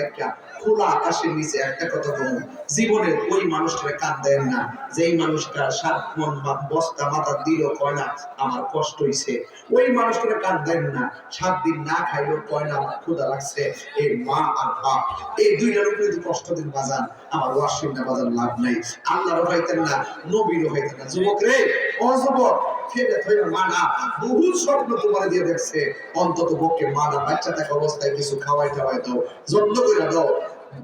দেখা খোলা আকাশের নিচে একটা কথা বলব। জীবনের ওই মানুষটারে কান দেন না। যেই মানুষটা সাত মন বা বস্তা মাথা দিল কয় আমার কষ্ট হইছে। ওই মানুষটারে কান দেন না। সাত দিন না খাইলেও কয় আমার ক্ষুধা লাগছে এই মা আর বাপ, এই দুইটার উপরে যদি কষ্ট দিন বাজান, আমার ওয়াশিং না বাজার লাভ নাই। আল্লাহরও হইতেন না, নবীরও হইতেন না। যুবক রে ও খেলে থইলে মানা বহু স্বপ্ন তোমার দিয়ে দেখছে। অন্তত পক্ষে মানা বাচ্চা থাকা অবস্থায় কিছু খাওয়াই টাওয়াই দাও। যত্ন করে দাও।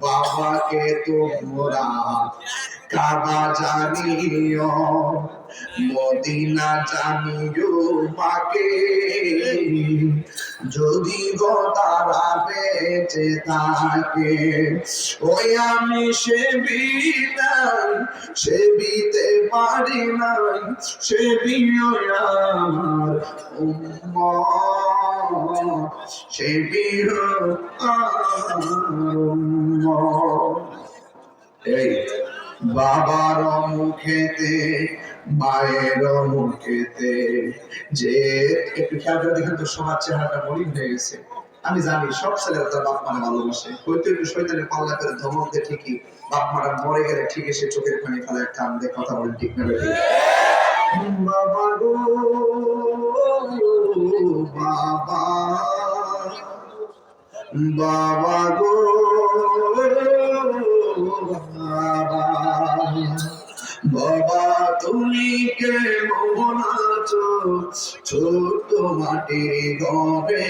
বাবাকে তোমরা কাবা জানিও। মদিনা জানিও যদি গো তারা বেঁচে থাকে, ওই আমি সে সে বিতে পারি নাই, সে বিয় আমার সে বিয় এই বাবার মুখেতে, মায়ের মুখেতে, যে একটু খেয়াল করে দেখেন তো, সবার চেহারাটা মলিন হয়ে গেছে। আমি জানি সব ছেলেরা তার বাপ মানে ভালোবাসে। হয়তো একটু শৈতানের পাল্লা করে ধমক দিয়ে ঠিকই, বাপ মারা মরে গেলে ঠিক এসে চোখের পানি ফেলে কান দিয়ে কথা বলে, ঠিক না বাবা গো, বাবা বাবা গো, বাবা। বাবা, তুমি কে মোহন আছো ছোট মাটির ঘরে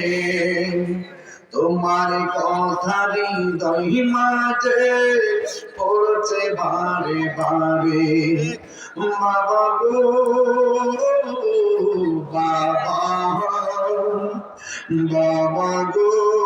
তোমার কথা হৃদয় মাঝে পড়ছে বারে বারে। বাবা গো বাবা বাবা গো।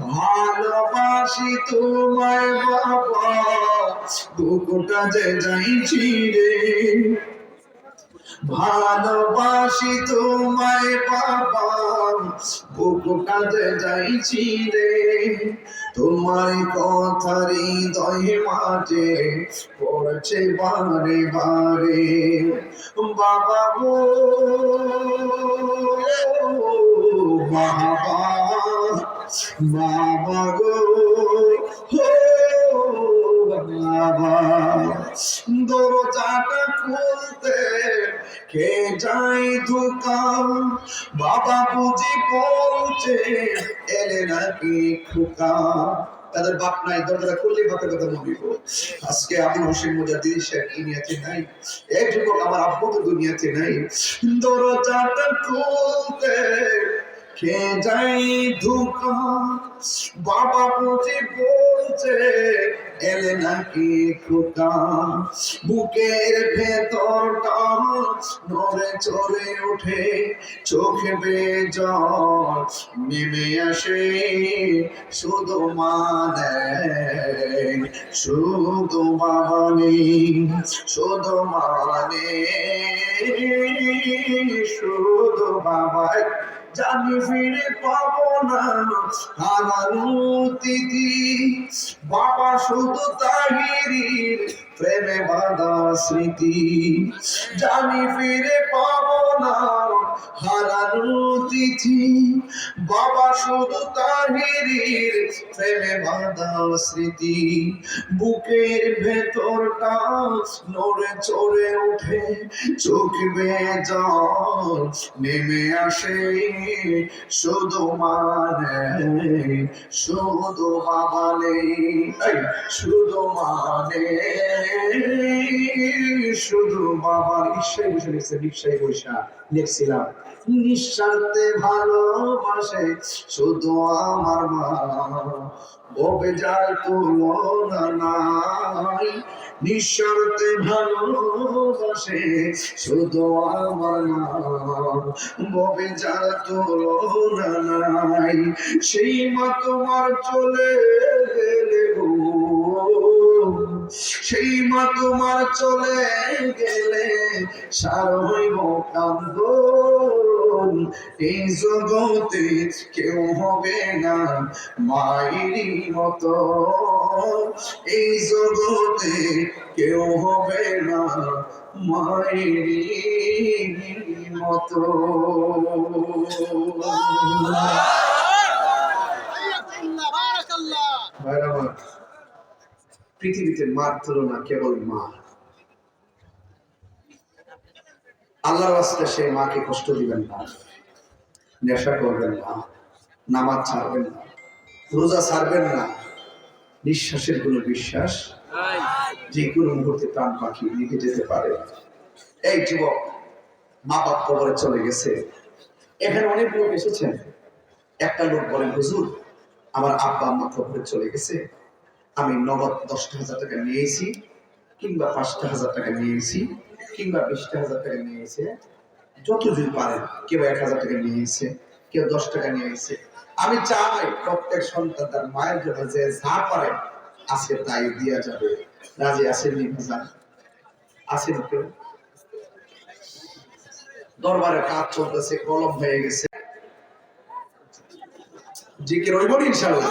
ভালোবাসি তোমায় বাবা বুকুটা যে যাইছি রে ভালোবাসি তোমায় বাবা বুকুটা যে যাইছি রে তোমার কথা হৃদয় মাঝে পড়ছে বারে বারে। বাবা গো বাবা। দরজাটা খুলতে কে যাই দোকান বাবা বুঝি বলছে এলে নাকি খোকা তাদের বাপ নাই, দরজাটা খুললেই বাপের কথা মনে করো আজকে আবুল হোসেন মুজাদ্দিদ সাহেব দুনিয়াতে নাই? এক যুবক আমার আব্বু তো দুনিয়াতে নাই। দরজাটা খুলতে কে যাই ধোকা? বাবা বুঝি বলছে, এলে নাকি খোকা? বুকের ভেতরটা নড়ে চড়ে ওঠে, চোখে বেজল নেমে আসে। শুধু মানে শুধু মানে শুধু মানে শুধু বাবাই জানি ফিরে পাবো না। হারানো তিথি বাবা শুধু তাহিরির প্রেমে বাধা স্মৃতি। জানি ফিরে পাবো না। হারানো তিথি বাবা শুধু তাহিরির প্রেমে বাধা স্মৃতি বুকের ভেতরটা নড়ে চড়ে ওঠে চোখ বেজল নেমে আসে শুধু মানে শুধু বাবালে এই, শুধু মানে শুধু বাবা রিক্সায় বসে লিখছে বসা লিখছিলাম নিঃস্বার্থে ভালোবাসে শুধু আমার মা। ববে যার তুলনা নিঃস্বার্থে ভালোবাসে শুধু আমার মা। ববে যার তুলনা নাই। সেই মা তোমার চলে সেই মা তোমার চলে গেলে সার হইব কান্দ এই জগতে কেউ হবে না মায়েরই মতো। এই জগতে কেউ হবে না মায়েরই মতো। আমার, পৃথিবীতে মার তুলনা কেবল মা আল্লাহর রাস্তায় সেই মাকে কষ্ট দিবেন না, নেশা করবেন না, নামাজ ছাড়বেন না, রোজা ছাড়বেন না। নিঃশ্বাসের কোনো বিশ্বাস যে কোনো মুহূর্তে প্রাণ পাখি লিখে যেতে পারে। এই যুবক মা বাপ কবরে চলে গেছে। এখানে অনেক লোক এসেছেন। একটা লোক বলেন হুজুর, আমার আব্বা আম্মা কবরে চলে গেছে। আমি নগদ দশটা হাজার টাকা নিয়েছি, কিংবা পাঁচটা হাজার টাকা নিয়েছি, কিংবা বিশটা হাজার টাকা নিয়েছে। যত যদি পারেন কেউ এক হাজার টাকা নিয়েছে, কেউ দশ টাকা নিয়েছে। আমি চাই প্রত্যেক সন্তান তার মায়ের জন্য যে যা পারে, আজকে তাই দিয়া যাবে। রাজি আছেন নি ভাজান আছেন কেউ? দরবারে কাজ চলতেছে, কলম হয়ে গেছে। জিকির হইব না ইনশাআল্লাহ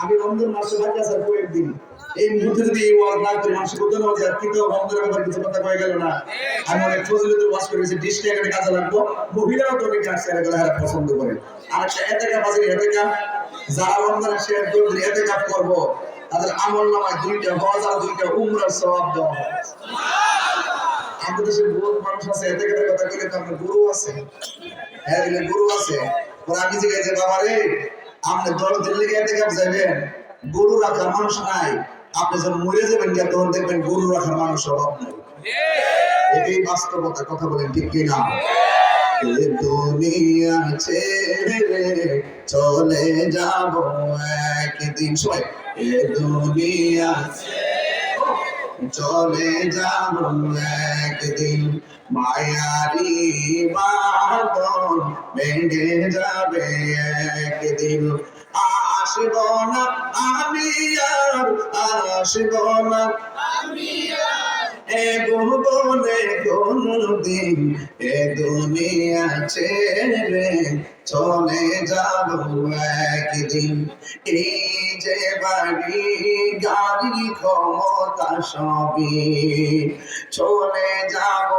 আমি মাসে কয়েকদিন এই মুহূর্তে যদি এই ওয়াজ না কিন্তু ব্যাপারে কিছু কথা কয়ে গেল না। আমি অনেক ওয়াজ এখানে কাজে লাগবো। তো অনেকে আসছে পছন্দ করে। আর যারা শেয়ার করবে এতে কাপ করব তাদের আমল নামায় দুইটা দুইটা উমরার দেওয়া আমাদের দেশের বহুত মানুষ আছে এতে কাপের কথা কইলে তো আপনার গুরু আছে। হ্যাঁ গুরু আছে। ওরা আমি জিজ্ঞাসা বাবা আপনি দল দিল্লি এতে কাপ যাবেন গরু রাখার মানুষ নাই। আপনি যখন মরে যাবেন গিয়া তখন দেখবেন গরু রাখার মানুষ অভাব নাই। এটাই বাস্তবতা কথা বলেন, ঠিক কিনা দুনিয়া ছেড়ে চলে যাব একদিন। সবাই এ দুনিয়া চলে যাব একদিন। মায়ারি বাদন ভেঙে যাবে একদিন আসব না আমি আর আসব না। এ ভুবনে কোনদিন এ দুনিয়া ছেড়ে চলে যাব একদিন। এই যে বাড়ি, গাড়ি, ক্ষমতা সবই চলে যাব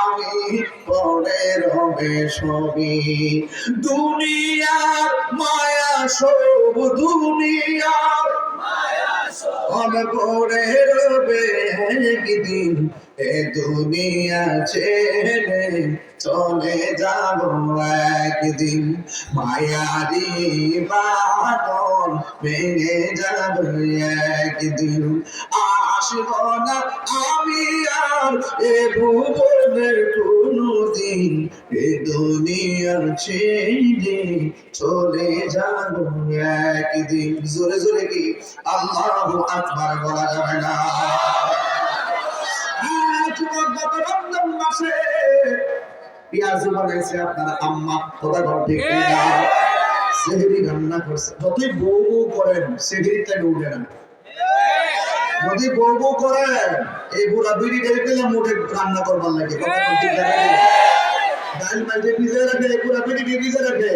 আমি পরে রবে সবই। দুনিয়ার মায়া সব, দুনিয়ার আমি পরে রবে একদিন এ দুনিয়া ছেড়ে চলে যাব একদিন। মায়ারি বাদল ভেঙে যাবে একদিন। আসব না, আমি আর এ ভুবনের কোনদিন এ দুনিয়া ছেড়ে চলে যাব একদিন। জোরে জোরে কি? আল্লাহ আকবার বলা যাবে না। মাসে পেঁয়াজ বানাইছে আপনার আম্মা, কথা ঘর থেকে সেহেরি রান্না করছে। যতই বউ করেন সেহেরিটা উঠে না। যদি বউ বউ করেন এই বুড়া বিড়ি ঢেলে পেলে মুঠে রান্না করবার লাগে। কথা ডাল মাঝে ভিজে রাখে পুরা বিড়ি দিয়ে ভিজে রাখে।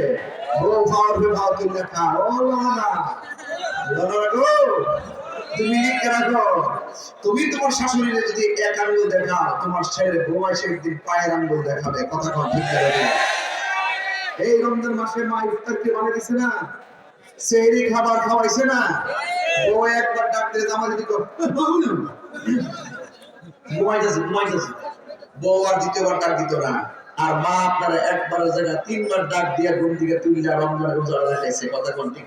বউ খাওয়ার পরে খাও তুমি খাও? না তুমি লিখে রাখো। তুমি তোমার শাশুড়ির যদি এক আঙ্গুল দেখাও তোমার ছেলে বউ এসে একদিন পায়ের আঙ্গুল দেখাবে। কথা কন ঠিক করে এই রমজান মাসে মা ইফতার কে বানিয়ে দিছে না? সেহরি খাবার খাওয়াইছে না? একবার দ্বিতীয়বার ডাক দিত না। আর মা আপনারা একবারের জায়গা তিনবার ডাক দিয়া ঘুম থেকে রমজান রোজা কথা কোন ঠিক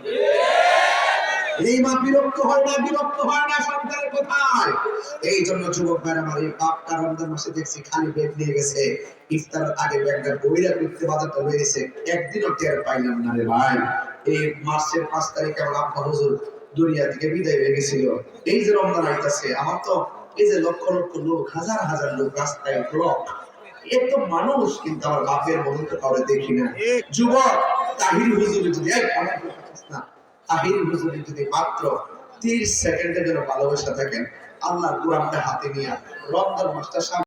এই মা বিরক্ত হয় না, বিরক্ত হয় না কোথায়। এই জন্য যুবক ভাইরা, আমার এই বাপটা রমজান মাসে দেখছি খালি বেড নিয়ে গেছে। ইফতার আগে ব্যাগটা বইরা করতে বাজারটা হয়ে গেছে। একদিনও টের পাইলাম না রে ভাই। এই মাসের পাঁচ তারিখে আমার আব্বা হুজুর দুনিয়া থেকে বিদায় হয়ে গেছিল। এই যে রমজান আইতাছে আমার তো এই যে লক্ষ লক্ষ লোক, হাজার হাজার লোক রাস্তায় ব্লক। এত মানুষ কিন্তু আমার বাপের মতো তো কাউরে দেখি না। যুবক, তাহির হুজুর যদি তাহির হুজুর যদি মাত্র 30 সেকেন্ডের জন্য ভালোবাসা থাকেন, আল্লাহর কোরআনটা হাতে নিয়ে রমজান মাসটা